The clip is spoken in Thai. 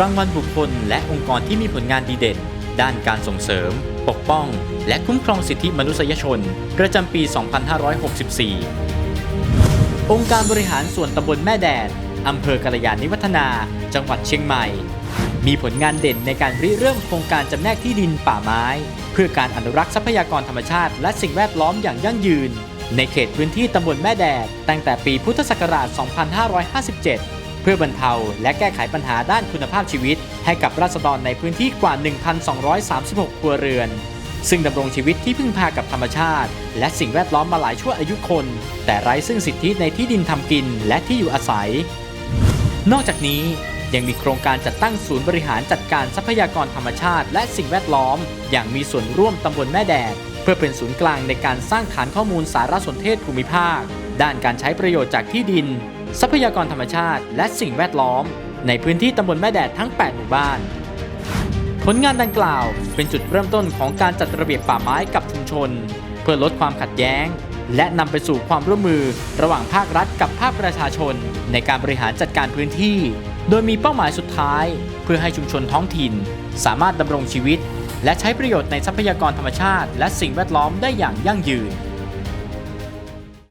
รางวัลบุคคลและองค์กรที่มีผลงานดีเด่น ด้านการส่งเสริม ปกป้อง และคุ้มครองสิทธิมนุษยชน ประจำปี 2564 องค์การบริหารส่วนตำบลแม่แดดอำเภอกาลยานิวัฒนา จังหวัดเชียงใหม่ มีผลงานเด่นในการริเริ่มโครงการจำแนกที่ดินป่าไม้ เพื่อการอนุรักษ์ทรัพยากรธรรมชาติ และสิ่งแวดล้อมอย่างยั่งยืน ในเขตพื้นที่ตำบลแม่แดด ตั้งแต่ปีพุทธศักราช 2557 เพื่อบรรเทาและแก้ไขปัญหาด้านคุณภาพชีวิต ให้กับราษฎรในพื้นที่กว่า 1,236 ครัวเรือน ซึ่งดำรงชีวิตที่พึ่งพากับธรรมชาติ และสิ่งแวดล้อมมาหลายชั่วอายุคน แต่ไร้ซึ่งสิทธิในที่ดินทำกินและที่อยู่อาศัย นอกจากนี้ยังมีโครงการจัดตั้งศูนย์บริหารจัดการทรัพยากรธรรมชาติ และสิ่งแวดล้อม อย่างมีส่วนร่วมตำบลแม่แดด เพื่อเป็นศูนย์กลางในการสร้างฐานข้อมูลสารสนเทศภูมิภาค ด้านการใช้ประโยชน์จากที่ดิน ทรัพยากรธรรมชาติ และสิ่งแวดล้อม ในพื้นที่ตำบลแม่แดดทั้ง 8 หมู่บ้าน ผลงานดังกล่าวเป็นจุดเริ่มต้นของการจัดระเบียบป่าไม้กับชุมชน เพื่อลดความขัดแย้ง และนำไปสู่ความร่วมมือระหว่างภาครัฐกับภาคประชาชน ในการบริหารจัดการพื้นที่ โดยมีเป้าหมายสุดท้าย เพื่อให้ชุมชนท้องถิ่น สามารถดำรงชีวิต และใช้ประโยชน์ในทรัพยากรธรรมชาติ และสิ่งแวดล้อมได้อย่างยั่งยืน